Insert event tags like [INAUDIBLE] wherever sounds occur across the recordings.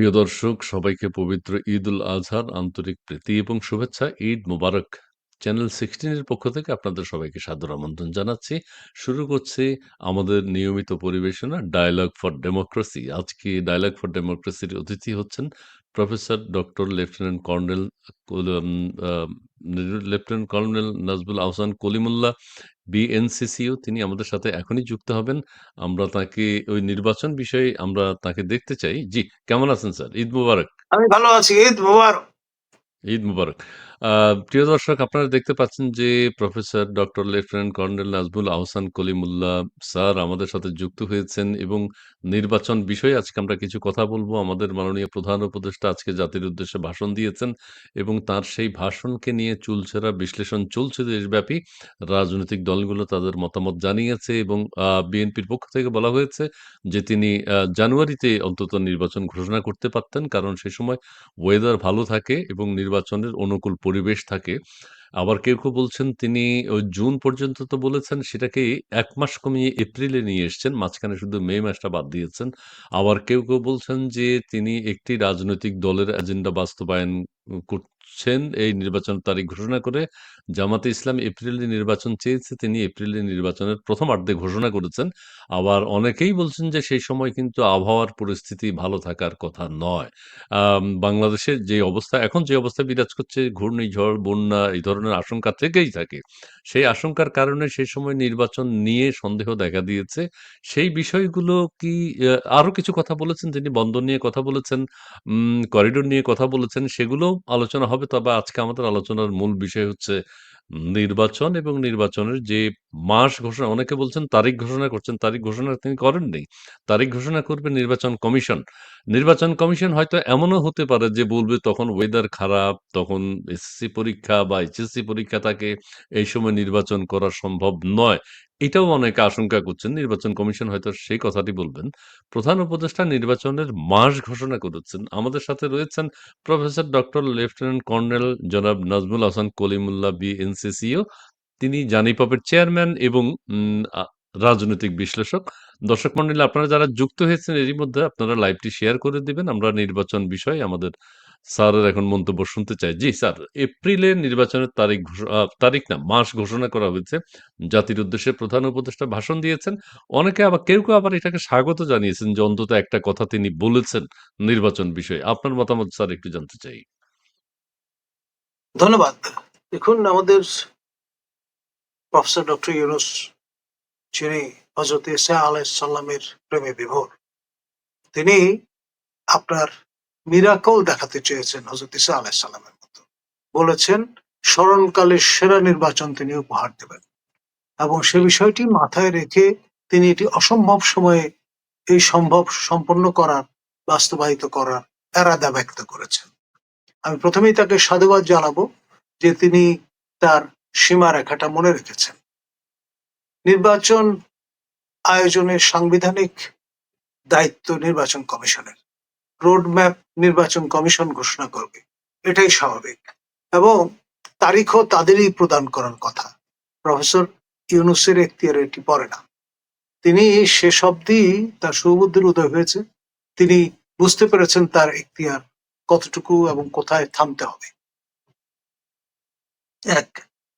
প্রিয় দর্শক, সবাইকে পবিত্র ঈদ উল আজহার আন্তরিক প্রীতি এবং শুভেচ্ছা। ঈদ মুবারক। চ্যানেল সিক্সটিনের পক্ষ থেকে আপনাদের সবাইকে সাদর আমন্ত্রণ জানাচ্ছি। শুরু করছি আমাদের নিয়মিত পরিবেশনা ডায়লগ ফর ডেমোক্রেসি আজকে ডায়লগ ফর ডেমোক্রেসির অতিথি হচ্ছেন professor doctor lieutenant colonel lieutenant colonel Nazbul Ahsan Kalimullah BNCCO তিনি আমাদের সাথে এখনই যুক্ত হবেন। আমরা তাকে ওই নির্বাচন বিষয়ে আমরা তাকে দেখতে চাই। জি কেমন আছেন স্যার? ঈদ মুবারক। আমি ভালো আছি ঈদ মুবারক। ঈদ মুবারক। প্রিয় দর্শক, আপনারা দেখতে পাচ্ছেন যে professor doctor lieutenant colonel Nazbul Ahsan Kalimullah sir আমাদের সাথে যুক্ত হয়েছেন এবং নির্বাচন বিষয়ে আজকে আমরা কিছু কথা বলব। আমাদের মাননীয় প্রধান উপদেষ্টা আজকে জাতির উদ্দেশ্যে ভাষণ দিয়েছেন এবং তার সেই ভাষণকে নিয়ে চুলছেরা বিশ্লেষণ চলছে দেশব্যাপী। রাজনৈতিক দলগুলো তাদের মতামত জানিয়েছে এবং বিএনপির পক্ষ থেকে বলা হয়েছে যে তিনি জানুয়ারিতে অন্তত নির্বাচন ঘোষণা করতে পারতেন কারণ সে সময় ওয়েদার ভালো থাকে এবং নির্বাচনের অনুকূল পরিবেশ থাকে। আবার কেউ কেউ বলছেন তিনি ওই জুন পর্যন্ত তো বলেছেন, সেটাকে এক মাস কমিয়ে এপ্রিলে নিয়ে এসছেন, মাঝখানে শুধু মে মাসটা বাদ দিয়েছেন। আবার কেউ কেউ বলছেন যে তিনি একটি রাজনৈতিক দলের এজেন্ডা বাস্তবায়ন করছেন এই নির্বাচন তারিখ ঘোষণা করে জামাতে ইসলাম এপ্রিলে নির্বাচন চেয়েছে তিনি এপ্রিলে নির্বাচনের প্রথমার্ধে ঘোষণা করেছেন আবার অনেকেই বলছেন যে সেই সময় কিন্তু আবহাওয়ার পরিস্থিতি ভালো থাকার কথা নয় বাংলাদেশের যে অবস্থা এখন যে অবস্থা বিরাজ করছে ঘূর্ণিঝড়, বন্যা এই ধরনের আশঙ্কা থেকেই থাকে। সেই আশঙ্কার কারণে সেই সময় নির্বাচন নিয়ে সন্দেহ দেখা দিয়েছে। সেই বিষয়গুলো কি আ আরও কিছু কথা বলেছেন তিনি বন্দর নিয়ে কথা বলেছেন, করিডোর নিয়ে কথা বলেছেন সেগুলোও আলোচনা হবে। তবে আজকে আমাদের আলোচনার মূল বিষয় হচ্ছে নির্বাচন এবং নির্বাচনের যে মাস ঘোষণা অনেকে বলছেন তারিখ ঘোষণা করছেন, তারিখ ঘোষণা তিনি করেননি। তারিখ ঘোষণা করবে নির্বাচন কমিশন। নির্বাচন কমিশন হয়তো এমনও হতে পারে যে বলবে তখন ওয়েদার খারাপ, তখন এসএসসি পরীক্ষা বা এইচএসসি পরীক্ষা থাকে, এই সময় নির্বাচন করা সম্ভব নয়। এটাও অনেকে আশঙ্কা করছেন। নির্বাচন কমিশন হয়তো সেই কথাটি বলবেন। প্রধান উপদেষ্টা নির্বাচনের মাস ঘোষণা করেছেন। আমাদের সাথে রয়েছেন প্রফেসর ডক্টর লেফটেন্যান্ট কর্নেল জনাব নাজমুল হাসান কলিমুল্লাহ, বিএনসিসিও। তিনি জানিপপের চেয়ারম্যান এবং রাজনৈতিক বিশ্লেষক। দর্শক মন্ডলী, আপনারা যারা যুক্ত হয়েছেন, এরই মধ্যে আপনারা লাইভটি শেয়ার করে দিবেন। আমরা নির্বাচন বিষয়ে আমাদের স্যারের এখন মন্তব্য শুনতে চাই। জি স্যার, এপ্রিলে নির্বাচনের তারিখ তারিখ না মাস ঘোষণা করা হয়েছে। জাতির উদ্দেশ্যে প্রধান উপদেষ্টা ভাষণ দিয়েছেন। অনেকে আবার কেউ, কেউ আবার এটাকে স্বাগত জানিয়েছেন যে অন্তত একটা কথা তিনি বলেছেন নির্বাচন বিষয়ে। আপনার মতামত স্যার একটু জানতে চাই। ধন্যবাদ দেখুন আমাদের প্রফেসর ডক্টর ইউনুস যিনি হজরত ইসা আলাইসাল্লামের প্রেমে বিভোর তিনি আপনার মিরাকল দেখাতে চেয়েছেন হজরত ইসা আলাইসাল্লামের মতো। বলেছেন স্মরণকালের সেরা নির্বাচন তিনি উপহার দেবেন। এবং সে বিষয়টি মাথায় রেখে তিনি এটি অসম্ভব সময়ে এই সম্ভব সম্পন্ন করার, বাস্তবায়িত করার এরাদা ব্যক্ত করেছেন। আমি প্রথমেই তাকে সাধুবাদ জানাব যে তিনি তার সীমারেখাটা মনে রেখেছেন। নির্বাচন আয়োজনের সাংবিধানিক দায়িত্ব নির্বাচন কমিশনের। রোডম্যাপ নির্বাচন কমিশন ঘোষণা করবে। এটাই স্বাভাবিক। এবং তারিখও তাদেরই প্রদান করার কথা। প্রফেসর ইউনুসের এখতিয়ার এটি পড়ে না। তিনি শেষ অব্দি তার সুবুদ্ধির উদয় হয়েছে। তিনি বুঝতে পেরেছেন তার এখতিয়ার কতটুকু এবং কোথায় থামতে হবে। এক,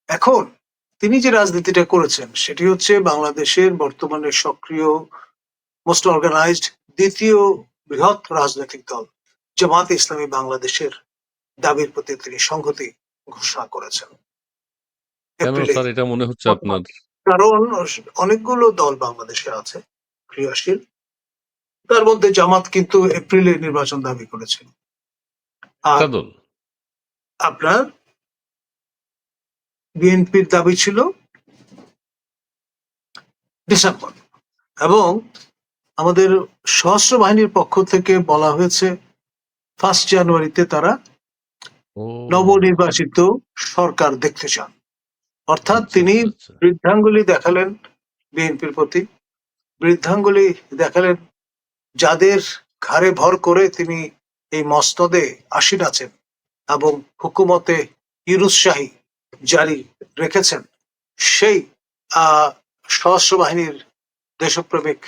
এখন তিনি যে রাজনীতিটা করেছেন, সেটি হচ্ছে বাংলাদেশের বর্তমানে সক্রিয় মোস্ট অর্গানাইজড দ্বিতীয় বৃহৎ রাজনৈতিক দল জামাত ইসলামী বাংলাদেশের দাবির প্রতি তিনি সংহতি ঘোষণা করেছেন। এটা মনে হচ্ছে আপনার? কারণ অনেকগুলো দল বাংলাদেশে আছে ক্রিয়াশীল। তার মধ্যে জামাত কিন্তু এপ্রিলে নির্বাচন দাবি করেছিল। আর আপনার বিএনপির দাবি ছিল ডিসেম্বর। এবং আমাদের সশস্ত্র বাহিনীর পক্ষ থেকে বলা হয়েছে ফার্স্ট জানুয়ারিতে তারা নবনির্বাচিত সরকার দেখতে চান। অর্থাৎ আচ্ছা, তিনি আচ্ছা, আচ্ছা। বৃদ্ধাঙ্গুলি দেখালেন বিএনপির প্রতি। বৃদ্ধাঙ্গুলি দেখালেন যাদের ঘাড়ে ভর করে তিনি এই মস্তদে আসীন আছেন এবং হুকুমতে ইউনুসশাহী জারি রেখেছেন। সেই আহ, সশস্ত্র বাহিনীর দেশপ্রেমিক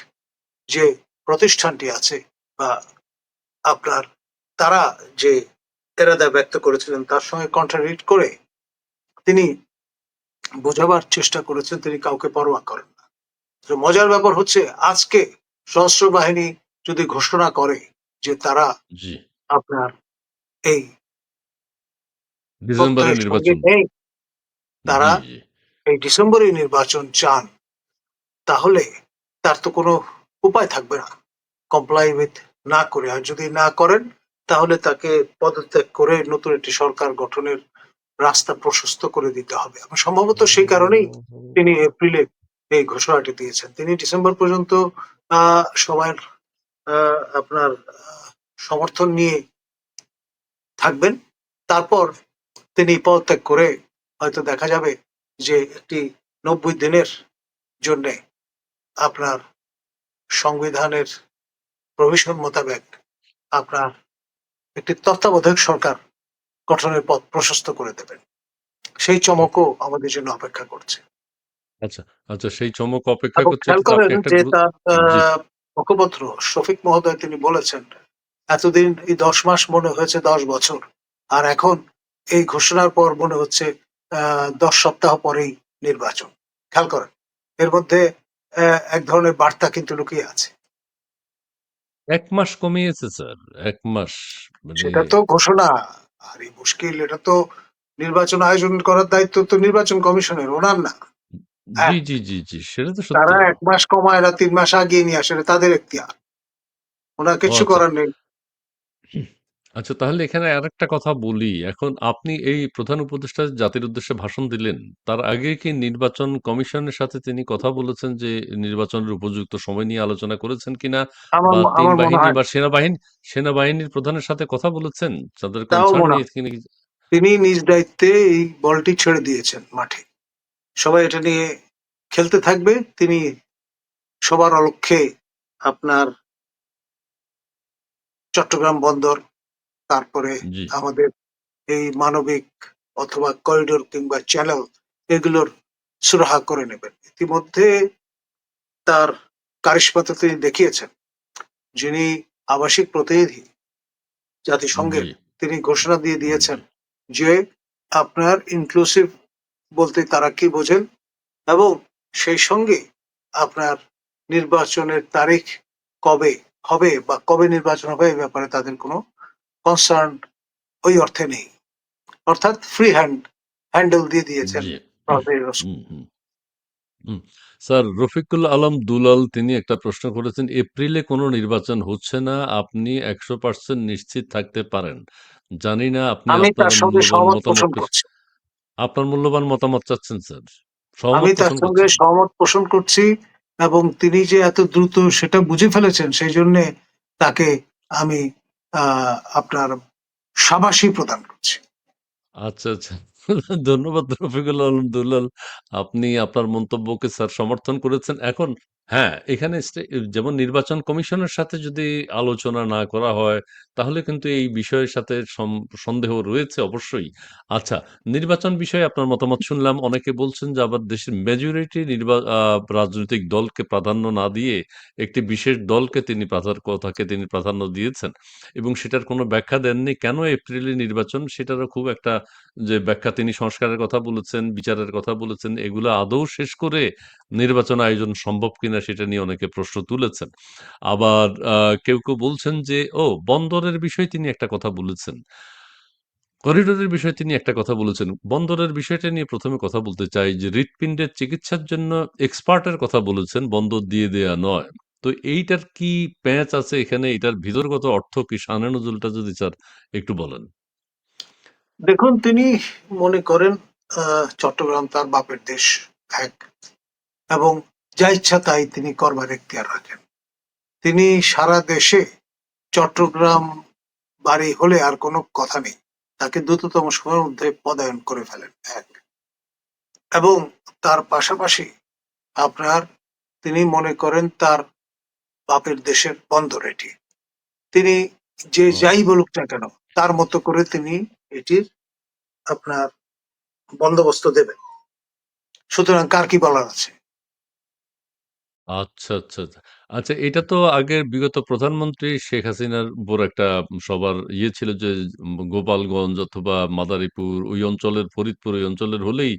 যে প্রতিষ্ঠানটি আছে বা আপনার তারা যে এরাদা ব্যক্ত করেছিলেন তার সঙ্গে কন্ট্রাডিক্ট করে তিনি বোঝাবার চেষ্টা করেছেন তিনি কাউকে পরোয়া করেন না। তো মজার ব্যাপার হচ্ছে আজকে সশস্ত্র বাহিনী যদি ঘোষণা করে যে তারা আপনার এই তারা। এই ডিসেম্বরে নির্বাচন চান তাহলে তার তো কোনো উপায় থাকবে না। কমপ্লাই উইথ না করে, আর যদি না করেন, তাহলে তাকে পদত্যাগ করে নতুন একটি সরকার গঠনের রাস্তা প্রশস্ত করে দিতে হবে। এবং সম্ভবত সেই কারণেই তিনি এপ্রিলে এই ঘোষণাটি দিয়েছেন। তিনি ডিসেম্বর পর্যন্ত সবার আপনার সমর্থন নিয়ে থাকবেন। তারপর তিনি পদত্যাগ করে হয়তো দেখা যাবে যে একটি নব্বই দিনের জন্যে আপনার সংবিধানের প্রভিশন মোতাবেক আপনার একটি তত্ত্বাবধায়ক সরকার গঠনের পথ প্রশস্ত করে দেবেন। সেই চমকও আমাদের জন্য অপেক্ষা করছে। আচ্ছা আচ্ছা সেই চমক অপেক্ষা করছে খেয়াল করেন যে তার মুখপত্র শফিক মহোদয় তিনি বলেছেন এতদিন এই দশ মাস মনে হয়েছে দশ বছর আর এখন এই ঘোষণার পর মনে হচ্ছে আহ, দশ সপ্তাহ পরেই নির্বাচন। খেয়াল করেন। এর মধ্যে এক ধরনের বার্তা কিন্তু লুকিয়ে আছে। এক মাস কমিয়েছে স্যার এক মাস মানে সেটা তো ঘোষণা। আর এই মুশকিল এটা তো নির্বাচন আয়োজন করার দায়িত্ব তো নির্বাচন কমিশনের ওনার না। হ্যাঁ। জি জি জি জি সেটা তো তারা এক মাস কমায় এরা তিন মাস আগিয়ে নিয়ে আসে তাদের এখতিয়ার। ওনার কিছু আচ্ছা। করার নেই। আচ্ছা তাহলে এখানে আরেকটা কথা বলি। এখন আপনি এই প্রধান উপদেষ্টা জাতির উদ্দেশ্যে ভাষণ দিলেন। তার আগে কি নির্বাচন কমিশনের সাথে তিনি কথা বলেছেন যে নির্বাচনের উপযুক্ত সময় নিয়ে আলোচনা করেছেন কিনা? আমার বা আমার মনে বাহিনী হয় বা সেনাবাহিনী সেনাবাহিনীর প্রধানের সাথে কথা বলেছেন? তাদের তাও কনসার্ন মনে নিয়ে তিনি তিনি নিজ দায়িত্বে এই বলটি ছেড়ে দিয়েছেন মাঠে। সবাই এটা নিয়ে খেলতে থাকবে। তিনি সবার অলক্ষ্যে আপনার চট্টগ্রাম বন্দর তারপরে জি। আমাদের এই মানবিক অথবা করিডোর কিংবা চ্যানেল এগুলোর সুরাহা করে নেবেন। ইতিমধ্যে তার কারিশমাতা তিনি দেখিয়েছেন যিনি আবাসিক প্রতিনিধি। জাতিসংঘের জি। তিনি ঘোষণা দিয়ে দিয়েছেন যে আপনার ইনক্লুসিভ বলতে তারা কি বোঝেন এবং সেই সঙ্গে আপনার নির্বাচনের তারিখ কবে হবে বা কবে নির্বাচন হবে এই ব্যাপারে তাদের কোনো কনসার্ন ওই অর্থে নেই। অর্থাৎ ফ্রি হ্যান্ড হ্যান্ডেল দিয়ে দিয়েছেন। স্যার রফিকুল আলম দুলাল তিনি একটা প্রশ্ন করেছেন এপ্রিলে কোনো নির্বাচন হচ্ছে না আপনি একশো পার্সেন্ট নিশ্চিত থাকতে পারেন। জানি না আপনি আপনার মূল্যবান মতামত চাচ্ছেন স্যার। আমি তার সঙ্গে সহমত পোষণ করছি এবং তিনি যে এত দ্রুত সেটা বুঝে ফেলেছেন সেই জন্য তাকে আমি আপনার সাবাসী প্রদান করছে। আচ্ছা আচ্ছা। ধন্যবাদ রফিকুল আলম দুলাল। আপনি আপনার মন্তব্যকে স্যার সমর্থন করেছেন। এখন হ্যাঁ এখানে স্টে- যেমন নির্বাচন কমিশনের সাথে যদি আলোচনা না করা হয়, তাহলে কিন্তু এই বিষয়ের সাথে সন্দেহ রয়েছে অবশ্যই। আচ্ছা নির্বাচন বিষয়ে আপনার মতামত শুনলাম। অনেকে বলছেন যে আবার দেশের মেজরিটি নির্বা রাজনৈতিক দলকে প্রাধান্য না দিয়ে একটি বিশেষ দলকে তিনি প্রাধান্য কথাকে তিনি প্রাধান্য দিয়েছেন এবং সেটার কোনো ব্যাখ্যা দেননি। কেন এপ্রিলে নির্বাচন? সেটারও খুব একটা যে ব্যাখ্যা তিনি সংস্কারের কথা বলেছেন, বিচারের কথা বলেছেন, এগুলো আদৌ শেষ করে নির্বাচন আয়োজন সম্ভব কিনা সেটা নিয়ে অনেকে প্রশ্ন তুলেছেন। আবার কেউ কেউ বলছেন যে, ও, বন্দরের বিষয়ে তিনি একটা কথা বলেছেন। করিডোরের বিষয়ে তিনি একটা কথা বলেছেন। বন্দরের বিষয়টা নিয়ে প্রথমে কথা বলতে চাই যে, হৃৎপিণ্ডের চিকিৎসার জন্য এক্সপার্টের কথা বলেছেন, বন্দর দিয়ে দেয়া নয়। তো এইটার কি প্যাঁচ আছে এখানে? এটার ভিতরগত অর্থ কি? শানে নজরুলটা যদি স্যার একটু বলেন। দেখুন, তিনি মনে করেন চট্টগ্রাম তার বাপের দেশ এক এবং যা ইচ্ছা তাই তিনি করবার এখতিয়ার রাখেন। তিনি সারা দেশে চট্টগ্রাম বাড়ি হলে আর কোনো কথা নেই। তাকে দ্রুততম সময়ের মধ্যে পদায়ন করে ফেলেন এক। এবং তার পাশাপাশি আপনার তিনি মনে করেন তার বাপের দেশের বন্দর এটি। তিনি যে যাই বলুক না কেন তার মতো করে তিনি এটির আপনার বন্দোবস্ত দেবেন। সুতরাং কার কি বলার আছে? আচ্ছা, আচ্ছা, আচ্ছা। আচ্ছা এটা তো আগের বিগত প্রধানমন্ত্রী শেখ হাসিনার উপর একটা সবার ইয়ে ছিল যে উম গোপালগঞ্জ অথবা মাদারীপুর ওই অঞ্চলের ফরিদপুর ওই অঞ্চলের হলেই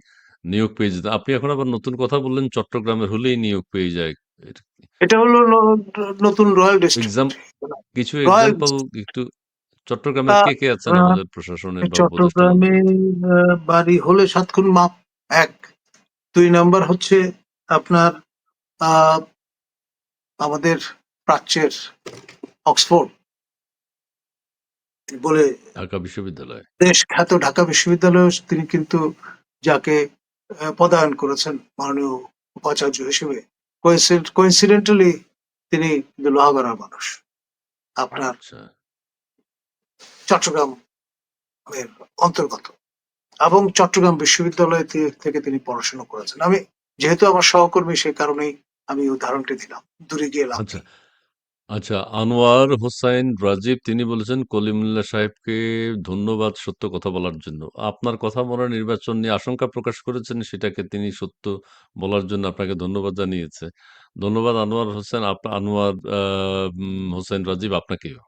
নিয়োগ পেয়ে যেত। আপনি এখন আবার নতুন কথা বললেন চট্টগ্রামের হলেই নিয়োগ পেয়ে যায়। এটা কি এটা হলো ন- নতুন রয়্যাল এক্সাম ডিস্ট্রিক্ট কিছু রয়্যাল এক্সাম্পল একটু চট্টগ্রামের কে, কে আছেন আমাদের বা উপদেষ্টা চট্টগ্রামে আহ, বাড়ি হলে সাত খুন মাপ এক দুই নাম্বার হচ্ছে আপনার আমাদের প্রাচ্যের অক্সফোর্ড বলে ঢাকা বিশ্ববিদ্যালয়। দেশ খ্যাত ঢাকা বিশ্ববিদ্যালয়ে তিনি কিন্তু যাকে পদায়ন করেছেন মাননীয় উপাচার্য হিসেবে কোইন্সিডেন্টালি তিনি লোহাগড়ার মানুষ আপনার আচ্ছা। চট্টগ্রাম এর অন্তর্গত এবং চট্টগ্রাম বিশ্ববিদ্যালয় থেকে তিনি পড়াশোনা করেছেন আমি যেহেতু আমার সহকর্মী সেই কারণেই আমি উদাহরণটি দিলাম দূরে গিয়ে লাভ আচ্ছা, নেই। আচ্ছা আনোয়ার হোসাইন রাজীব তিনি বলেছেন কলিমুল্লাহ সাহেবকে ধন্যবাদ সত্য কথা বলার জন্য। আপনার কথা বলা নির্বাচন নিয়ে আশঙ্কা প্রকাশ করেছেন সেটাকে তিনি সত্য বলার জন্য আপনাকে ধন্যবাদ জানিয়েছে। ধন্যবাদ আনোয়ার হোসেন আপ আনোয়ার আ উম হোসেন রাজীব আপনাকেও।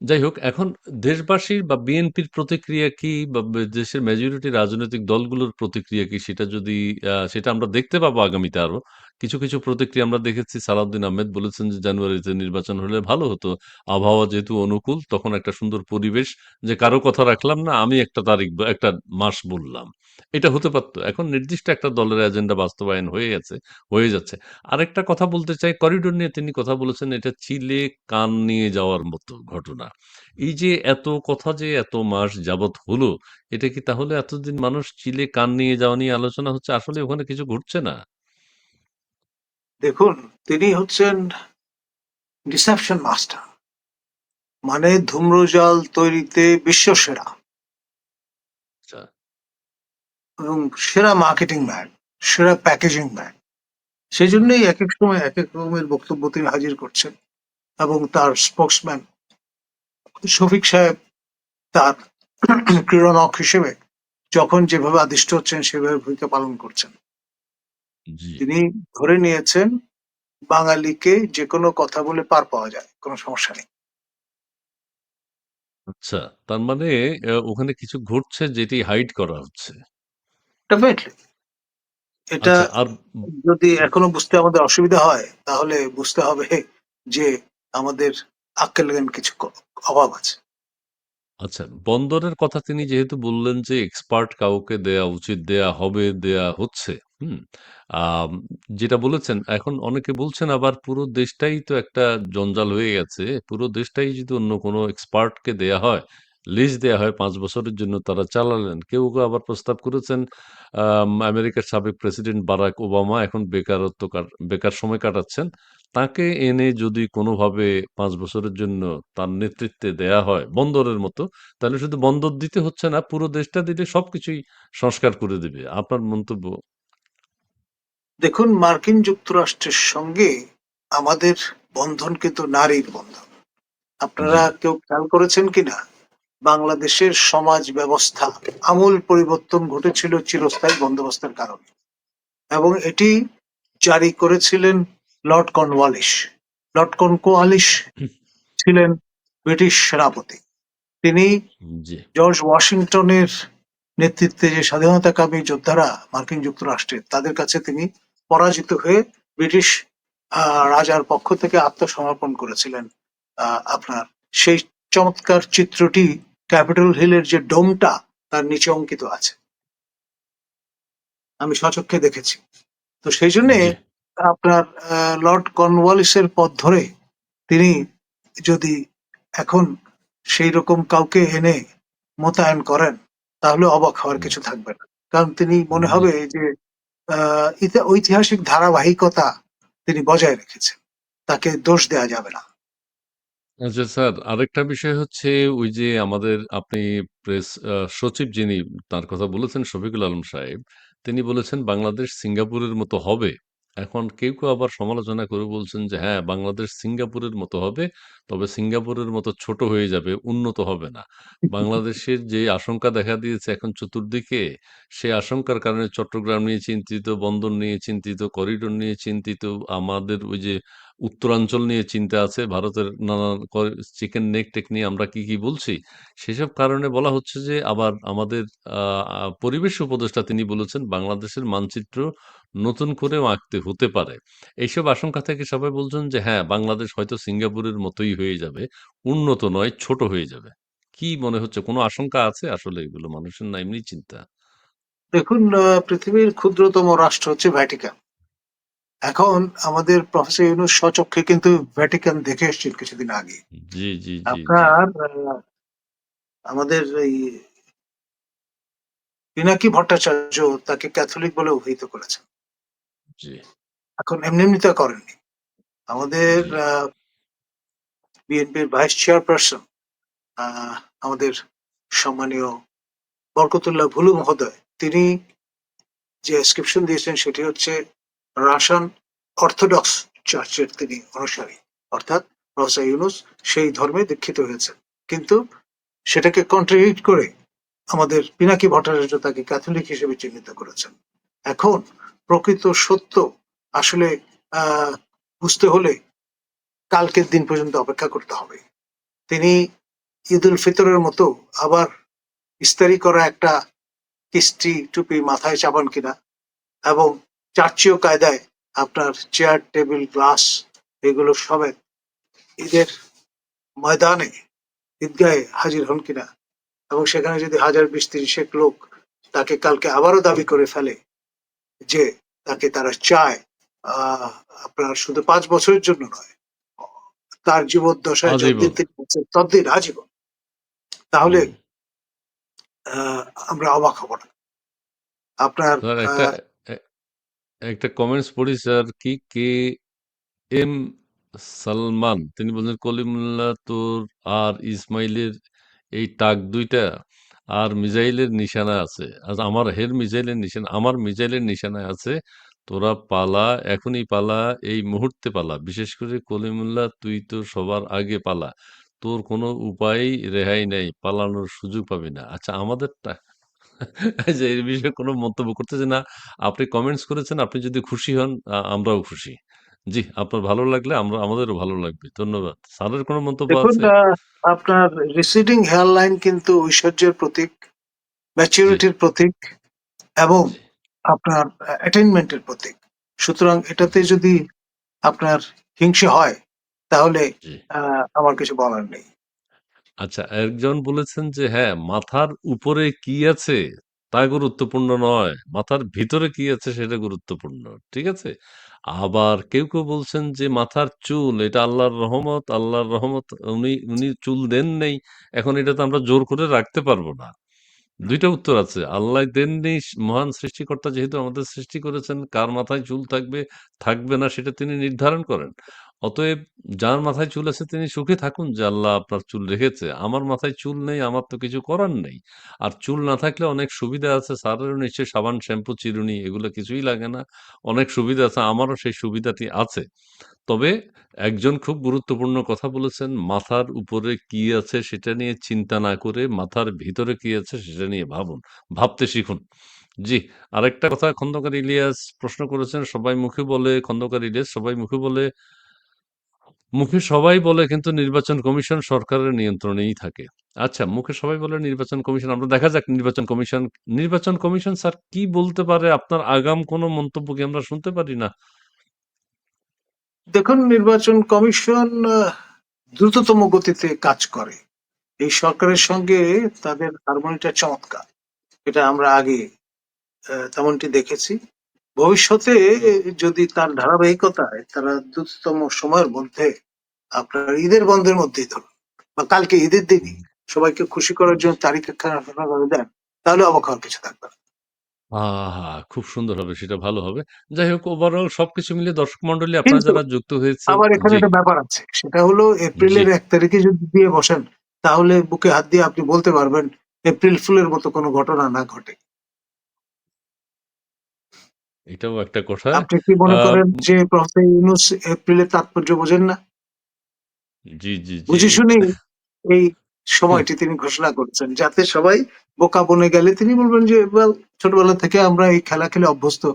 যাই হোক এখন দেশবাসীর বা বিএনপির প্রতিক্রিয়া কি বা বে- দেশের মেজরিটি রাজনৈতিক দলগুলোর প্রতিক্রিয়া কি সেটা যদি আহ, সেটা আমরা দেখতে পাবো আগামীতে আরও কিছু কিছু প্রতিক্রিয়া আমরা দেখেছি। সালাউদ্দিন আহমেদ বলেছেন যে জানুয়ারিতে নির্বাচন হলে ভালো হতো। আবহাওয়া যেহেতু অনুকূল তখন একটা সুন্দর পরিবেশ যে কারও কথা রাখলাম না আমি একটা তারিখ একটা মাস বললাম। এটা হতে পারতো। এখন নির্দিষ্ট একটা দলের এজেন্ডা বাস্তবায়ন হয়ে গেছে হয়ে যাচ্ছে। আরেকটা কথা বলতে চাই করিডোর নিয়ে তিনি কথা বলেছেন এটা চিলে কান নিয়ে যাওয়ার মতো ঘটনা। এই যে এত কথা যে এত মাস যাবৎ হলো, এটা কি তাহলে এতদিন মানুষ চিলে কান নিয়ে যাওয়া নিয়ে আলোচনা হচ্ছে? আসলে ওখানে কিছু ঘটছে না? দেখুন তিনি হচ্ছেন ডিসেপশন মাস্টার মানে ধূম্রজাল তৈরিতে বিশ্ব সেরা আচ্ছা, এবং সেরা মার্কেটিং ম্যান সেরা প্যাকেজিং ম্যান সেই জন্যই এক এক সময় এক এক রকমের বক্তব্য তিনি হাজির করছেন। এবং তার স্পোক্সম্যান শফিক সাহেব তার [CLEARS THROAT] ক্রীড়নক হিসেবে যখন যেভাবে আদিষ্ট হচ্ছেন সেভাবে ভূমিকা পালন করছেন। জি। তিনি ধরে নিয়েছেন বাঙালিকে যে কোনো কথা বলে পার পাওয়া যায় কোনো সমস্যা নেই আচ্ছা, তার মানে আ ওখানে কিছু ঘটছে যেটি হাইড করা হচ্ছে। ডেফিনেটলি এটা আচ্ছা, আর যদি এখনও বুঝতে আমাদের অসুবিধা হয় তাহলে বুঝতে হবে যে আমাদের আক্কেল জ্ঞান কিছু ক- অভাব আছে আচ্ছা, বন্দরের কথা তিনি যেহেতু বললেন যে এক্সপার্ট কাউকে দেয়া উচিত, দেয়া হবে, দেয়া হচ্ছে। হুম? যেটা বলেছেন এখন অনেকে বলছেন আবার পুরো দেশটাই তো একটা জঞ্জাল হয়ে গেছে। পুরো দেশটাই যদি অন্য কোনো এক্সপার্টকে দেয়া হয়, লিজ দেয়া হয় ৫ বছরের জন্য তারা চালালেন। কেউ, কেউ আবার প্রস্তাব করেছেন আম আমেরিকার সাবেক প্রেসিডেন্ট বারাক ওবামা এখন বেকারত্ব কাট বেকার সময় কাটাচ্ছেন। তাকে এনে যদি কোনোভাবে ৫ বছরের জন্য তার নেতৃত্বে দেয়া হয় বন্দরের মতো, তাহলে শুধু বন্দর দিতে হচ্ছে না, পুরো দেশটা দিলে সবকিছুই সংস্কার করে দিবে। আপনার মন্তব্য? দেখুন মার্কিন যুক্তরাষ্ট্রের সঙ্গে আমাদের বন্ধন কিন্তু নারীর বন্ধন। আপনারা কেউ খেয়াল করেছেন কিনা? বাংলাদেশের সমাজ ব্যবস্থা আমূল পরিবর্তন ঘটেছিল চিরস্থায়ী বন্দোবস্তের কারণে। এবং এটি জারি করেছিলেন লর্ড কর্নওয়ালিস লর্ড কর্নওয়ালিস ছিলেন ব্রিটিশ সেনাপতি। তিনি জর্জ ওয়াশিংটনের নেতৃত্বে যে স্বাধীনতাকামী যোদ্ধারা মার্কিন যুক্তরাষ্ট্রের তাদের কাছে তিনি পরাজিত হয়ে ব্রিটিশ রাজার পক্ষ থেকে আত্মসমর্পণ করেছিলেন। আপনার সেই চমৎকার চিত্রটি ক্যাপিটাল হিলের যে ডোমটা তার নিচে অঙ্কিত আছে। আমি সচক্ষে দেখেছি। তো সেই জন্যে আপনার আহ, লর্ড কর্নওয়ালিসের পথ ধরে তিনি যদি এখন সেই রকম কাউকে এনে মোতায়েন করেন তাহলে অবাক হওয়ার হুম। কিছু থাকবে না কারণ তিনি মনে জি। হবে যে ইতি- ঐতিহাসিক ধারাবাহিকতা তিনি বজায় রেখেছেন তাকে দোষ দেওয়া যাবে না আচ্ছা স্যার, আরেকটা বিষয় হচ্ছে ওই যে আমাদের আপনি প্রেস আ সচিব যিনি তার কথা বলেছেন শফিকুল আলম সাহেব, তিনি বলেছেন বাংলাদেশ সিঙ্গাপুরের মতো হবে। এখন কেউ, কেউ আবার সমালোচনা করে বলছেন যে হ্যাঁ, বাংলাদেশ সিঙ্গাপুরের মতো হবে। তবে সিঙ্গাপুরের মতো ছোট হয়ে যাবে, উন্নত হবে না। বাংলাদেশের যে আশঙ্কা দেখা দিয়েছে এখন চতুর্দিকে, সে আশঙ্কার কারণে চট্টগ্রাম নিয়ে চিন্তিত, বন্দর নিয়ে চিন্তিত, করিডোর নিয়ে চিন্তিত, আমাদের ওই যে উত্তরাঞ্চল নিয়ে চিন্তা আছে, ভারতের নানান চিকেন নেক টেক নিয়ে আমরা কি, কি বলছি? সেসব কারণে বলা হচ্ছে যে আবার আমাদের পরিবেশ উপদেষ্টা তিনি বলেছেন বাংলাদেশের মানচিত্র নতুন করেও আঁকতে হতে পারে। এইসব আশঙ্কা থেকে সবাই বলছেন যে হ্যাঁ, বাংলাদেশ হয়তো সিঙ্গাপুরের মতোই হয়ে যাবে। উন্নত নয়, ছোট হয়ে যাবে। কি মনে হচ্ছে? কোনো আশঙ্কা আছে আসলে এগুলো মানুষের না এমনি চিন্তা? দেখুন পৃথিবীর ক্ষুদ্রতম রাষ্ট্র হচ্ছে ভ্যাটিকান। এখন আমাদের প্রফেসর ইউনূস স্বচক্ষে কিন্তু ভ্যাটিকান দেখে এসেছেন কিছুদিন আগে। জি, জি, জি, জি। আপনার আ আমাদের এই পিনাকি ভট্টাচার্য তাকে ক্যাথলিক বলে অভিহিত করেছেন। জি, এখন এমনি, এমনি তো করেননি। আমাদের জি। বিএনপির ভাইস চেয়ারপারসন আমাদের সম্মানীয় বরকতুল্লাহ ভুলু মহোদয় তিনি যে ডেসক্রিপশন দিয়েছেন সেটি হচ্ছে রাশিয়ান অর্থোডক্স চার্চের তিনি অনুসারী। অর্থাৎ প্রফেসর ইউনুস সেই ধর্মে দীক্ষিত হয়েছেন। কিন্তু সেটাকে কন্ট্রিবিউট করে আমাদের পিনাকি ভট্টাচার্য তাকে ক্যাথলিক হিসেবে চিহ্নিত করেছেন। এখন প্রকৃত সত্য আসলে বুঝতে হলে কালকের দিন পর্যন্ত অপেক্ষা করতে হবে। তিনি ঈদ উল ফিতরের মতো আবার ইস্তারি করা একটা কিস্টি টুপি মাথায় চাপান কিনা এবং চার্চীয় কায়দায় আপনার চেয়ার টেবিল গ্লাস এগুলো সমেত ঈদের ময়দানে ঈদগাহে হাজির হন কিনা এবং সেখানে যদি হাজার বিশ তিরিশেক লোক তাকে কালকে আবারও দাবি করে ফেলে যে তাকে তারা চায় আহ, আপনার শুধু পাঁচ বছরের জন্য নয় তার জীবদ্দশায় বাঁচেন, আজীবন। তাহলে আহ, আমরা অবাক হব না। আপনার একটা কমেন্টস পড়ি, স্যার, কি কে এম সালমান? তিনি বলছেন, কলিমুল্লাহ তোর আর ইসমাইলের এই টাক দুইটা আর মিজাইলের নিশানা আছে। আর আমার হের মিজাইলের নিশানা, আমার মিজাইলের নিশানা আছে, তোরা পালা, এখনই পালা, এই মুহূর্তে পালা। বিশেষ করে কলিমুল্লাহ, তুই তো সবার আগে পালা। তোর কোনো উপায়ই রেহাই নেই, পালানোর সুযোগ পাবি না। আচ্ছা আমাদেরটা [LAUGHS] যে এই বিষয়ে কোনো মন্তব্য করতেছি না আপনি কমেন্টস করেছেন আপনি যদি খুশি হন আমরাও খুশি। জি আপনার ভালো লাগলে আমরা আমাদেরও ভালো লাগবে। ধন্যবাদ। স্যারের কোনো মন্তব্য আছে? আপনার রিসিডিং হেয়ার লাইন কিন্তু ঐশ্বর্যের প্রতীক ম্যাচুরিটির প্রতীক এবং আপনার অ্যাটেনমেন্টের প্রতীক। সুতরাং এটাতে যদি আপনার হিংসে হয় তাহলে আমার কিছু বলার নেই। আচ্ছা একজন বলেছেন যে হ্যাঁ মাথার উপরে কি আছে তা গুরুত্বপূর্ণ নয়, মাথার ভিতরে কি আছে সেটা গুরুত্বপূর্ণ। ঠিক আছে? আবার কেউ কেউ বলছেন যে, মাথার চুল, এটা আল্লাহর রহমত আল্লাহর রহমত, উনি উনি চুল দেন নেই, এখন এটা তো আমরা জোর করে রাখতে পারব না। দুইটা উত্তর আছে, আল্লাহ দেননি, মহান সৃষ্টিকর্তা যেহেতু আমাদের সৃষ্টি করেছেন, কার মাথায় চুল থাকবে থাকবে না সেটা তিনি নির্ধারণ করেন। অতএব যার মাথায় চুল আছে তিনি সুখে থাকুন যে আল্লাহ আপনার চুল রেখেছে আমার মাথায় চুল নেই আমার তো কিছু করার নেই আর চুল না থাকলে অনেক সুবিধা আছে স্যারেরও নিশ্চয়ই সাবান শ্যাম্পু চিরুনি এগুলো কিছুই লাগে না অনেক সুবিধা আছে আমারও সেই সুবিধাটি আছে তবে একজন খুব গুরুত্বপূর্ণ কথা বলেছেন, মাথার উপরে কি আছে সেটা নিয়ে চিন্তা না করে মাথার ভিতরে কি আছে সেটা নিয়ে ভাবুন। ভাবতে শিখুন। জি, আরেকটা কথা খন্দকার ইলিয়াস প্রশ্ন করেছেন, সবাই মুখে বলে খন্দকার ইলিয়াস সবাই মুখে বলে মুখে সবাই বলে কিন্তু নির্বাচন কমিশন সরকারের নিয়ন্ত্রণেই থাকে। আচ্ছা, মুখে সবাই বলে নির্বাচন কমিশন আমরা দেখা যাক নির্বাচন কমিশন নির্বাচন কমিশন স্যার কি বলতে পারে আপনার আগাম কোনো মন্তব্য কি আমরা শুনতে পারি না? দেখুন নির্বাচন কমিশন দ্রুততম গতিতে কাজ করে এই সরকারের সঙ্গে তাদের হারমোনিটা চমৎকার এটা আমরা আগে তেমনটি দেখেছি ভবিষ্যতে যদি তার ধারাবাহিকতায় তারা দ্রুততম সময়ের মধ্যে আপনার ঈদের বন্ধের মধ্যেই ধরুন বা কালকে ঈদের দিনই সবাইকে খুশি করার জন্য তারিখ ঘোষণা করে দেন তাহলে অবাক কিছু থাকবে না আহা! খুব সুন্দর হবে, সেটা ভালো হবে। যাই হোক ওভারঅল সবকিছু মিলিয়ে দর্শক মন্ডলী আপনারা কিন্তু যারা যুক্ত হয়েছে আবার এখানে জি, একটা ব্যাপার আছে সেটা হলো জি। এপ্রিলের এক তারিখে যদি দিয়ে বসেন তাহলে বুকে হাত দিয়ে আপনি বলতে পারবেন এপ্রিল ফুলের মতো কোনো ঘটনা না ঘটে এটাও একটা কথা। আপনি কি মনে করেন যে প্রফেসর ইউনূস এপ্রিলের তাৎপর্য বোঝেন না? জি, জি, জি। বুঝে শুনেই [LAUGHS] এই সময়টি তিনি ঘোষণা করছেন। যাতে সবাই বোকা বনে গেলে তিনি বলবেন যে, "ওয়েল ছোটবেলা থেকে আমরা এই খেলা খেলে অভ্যস্ত।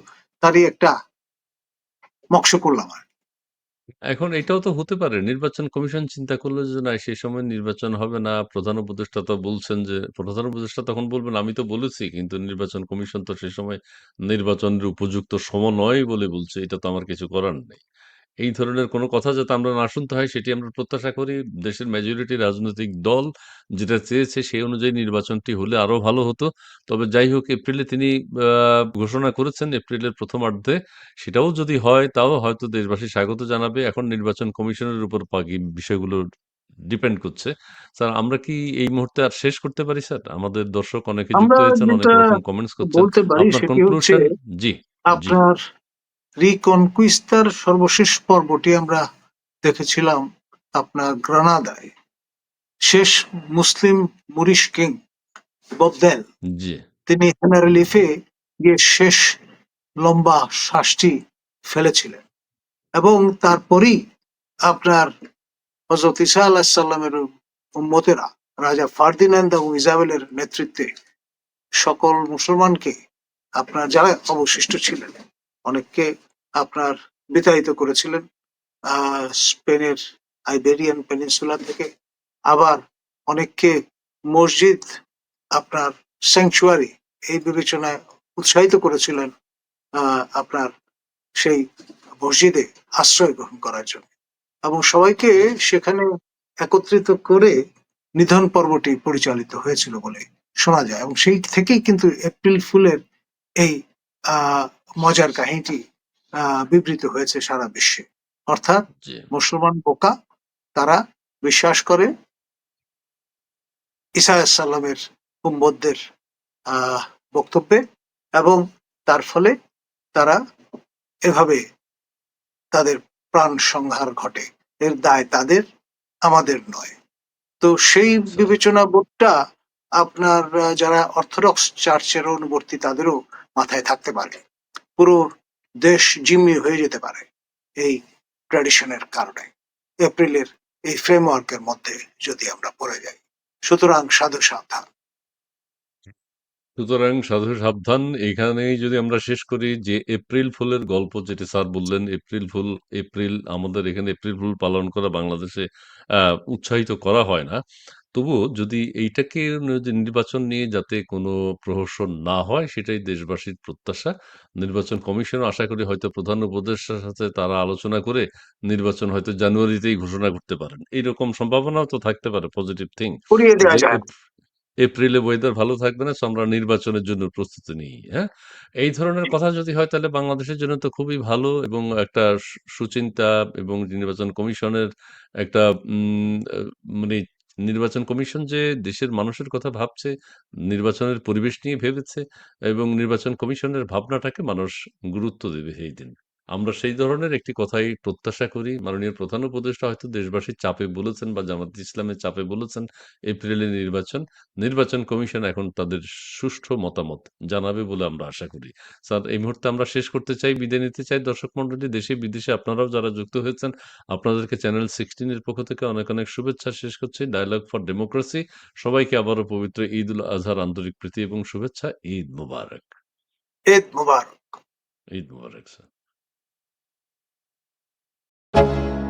তারই একটা মক্স করলাম আর।" এখন এটাও তো হতে পারে। নির্বাচন কমিশন চিন্তা করল যে, না সেই সময় নির্বাচন হবে না। প্রধান উপদেষ্টা তো বলছেন যে, প্রধান উপদেষ্টা তখন বলবেন, আমি তো বলেছি, কিন্তু নির্বাচন কমিশন তো সেই সময় নির্বাচনের উপযুক্ত সময় নয় বলে বলছে। এটা তো আমার কিছু করার নেই। এই ধরনের কোনো কথা যাতে আমরা না শুনতে হয় সেটি আমরা প্রত্যাশা করি। দেশের মেজরিটি রাজনৈতিক দল যেটা চেয়েছে সেই অনুযায়ী নির্বাচনটি হলে আরও ভালো হতো। তবে যাই হোক এপ্রিলে তিনি ঘোষণা করেছেন এপ্রিলের প্রথমার্ধে। সেটাও যদি হয় তাও হয়তো দেশবাসী স্বাগত জানাবে। এখন নির্বাচন কমিশনের উপর বাকি বিষয়গুলো ডিপেন্ড করছে। স্যার আমরা কি এই মুহূর্তে আর শেষ করতে পারি স্যার? আমাদের দর্শক অনেকে যুক্ত হয়েছেন, অনেক রকম কমেন্টস করছেন। আপনার কনক্লুশন জি। আপনার রিকনকুইস্তার সর্বশেষ পর্বটি আমরা দেখেছিলাম আপনার গ্রানাদায়। শেষ মুসলিম মুরিশ কিং ববদেল জি। তিনি হেনারেলিফে গিয়ে শেষ লম্বা শ্বাসটি ফেলেছিলেন এবং তারপরই আপনার হজরত ঈসা আলাহিসাল্লামের উম্মতেরা রাজা ফার্দিনান্দ এবং ইজাবেলের নেতৃত্বে সকল মুসলমানকে আপনার যারা অবশিষ্ট ছিলেন অনেককে আপনার বিতাড়িত করেছিলেন স্পেনের, আইবেরিয়ান পেনিনসুলা থেকে। আবার অনেককে মসজিদ আপনার স্যাংচুয়ারি এই বিবেচনায় উৎসাহিত করেছিলেন আপনার সেই মসজিদে আশ্রয় গ্রহণ করার জন্য। এবং সবাইকে সেখানে একত্রিত করে নিধন পর্বটি পরিচালিত হয়েছিল বলে শোনা যায়। এবং সেই থেকেই কিন্তু এপ্রিল ফুলের এই মজার কাহিনীটি বিবৃত হয়েছে সারা বিশ্বে। অর্থাৎ মুসলমান বোকা তারা বিশ্বাস করে ঈসা সাল্লামের উম্মদদের আহ, বক্তব্যে এবং তার ফলে তারা এভাবে তাদের প্রাণ সংহার ঘটে। এর দায় তাদের আমাদের নয়। তো সেই বিবেচনা বোধটা আপনার যারা অর্থোডক্স চার্চের অনুবর্তী তাদেরও মাথায় থাকতে পারে। পুরো দেশ জিম্মি হয়ে যেতে পারে এই ট্র্যাডিশনের কারণে। এপ্রিলের এই ফ্রেমওয়ার্কের মধ্যে যদি আমরা পড়ে যাই। সুতরাং সাধু সাবধান। সুতরাং সাধু সাবধান, এখানেই যদি আমরা শেষ করি যে এপ্রিল ফুলের গল্প যেটি স্যার বললেন এপ্রিল ফুল এপ্রিল আমাদের এখানে এপ্রিল ফুল পালন করা বাংলাদেশে উৎসাহিত করা হয় না। তবুও যদি এইটাকে ন- যে নির্বাচন নিয়ে যাতে কোনো প্রহসন না হয় সেটাই দেশবাসীর প্রত্যাশা নির্বাচন কমিশন আশা করি হয়তো প্রধান উপদেষ্টার সাথে তারা আলোচনা করে নির্বাচন হয়তো জানুয়ারিতেই ঘোষণা করতে পারেন এইরকম সম্ভাবনাও তো থাকতে পারে পজিটিভ থিং উড়িয়ে দেওয়া যে যায় এপ- এপ্রিলে ওয়েদার ভালো থাকবে না, সো আমরা নির্বাচনের জন্য প্রস্তুতি নিই। হ্যাঁ? এই ধরনের কথা যদি হয় তাহলে বাংলাদেশের জন্য তো খুবই ভালো এবং একটা সু সুচিন্তা এবং নির্বাচন কমিশনের একটা উম আ মানে নির্বাচন কমিশন যে দেশের মানুষের কথা ভাবছে, নির্বাচনের পরিবেশ নিয়ে ভেবেছে এবং নির্বাচন কমিশনের ভাবনাটাকে মানুষ গুরুত্ব দেবে এই দিন। আমরা সেই ধরনের একটি কথাই প্রত্যাশা করি। মাননীয় প্রধান উপদেষ্টা হয়তো দেশবাসীর চাপে বলেছেন বা জামাত ইসলামের চাপে বলেছেন এপ্রিলে নির্বাচন। নির্বাচন কমিশন এখন তাদের সুষ্ঠু মতামত জানাবে বলে আমরা আশা করি। স্যার এই মুহূর্তে আমরা শেষ করতে চাই, বিদায় নিতে চাই। দর্শক মণ্ডলী দেশে বিদেশে আপনারাও যারা যুক্ত হয়েছেন, আপনাদেরকে চ্যানেল 16 এর পক্ষ থেকে অনেক, অনেক শুভেচ্ছা শেষ করছি। ডায়ালগ ফর ডেমোক্রেসি সবাইকে আবারও পবিত্র ঈদ উল আজহার আন্তরিক প্রীতি এবং শুভেচ্ছা। ঈদ মোবারক। ঈদ মুবারক ঈদ মোবারক স্যার। you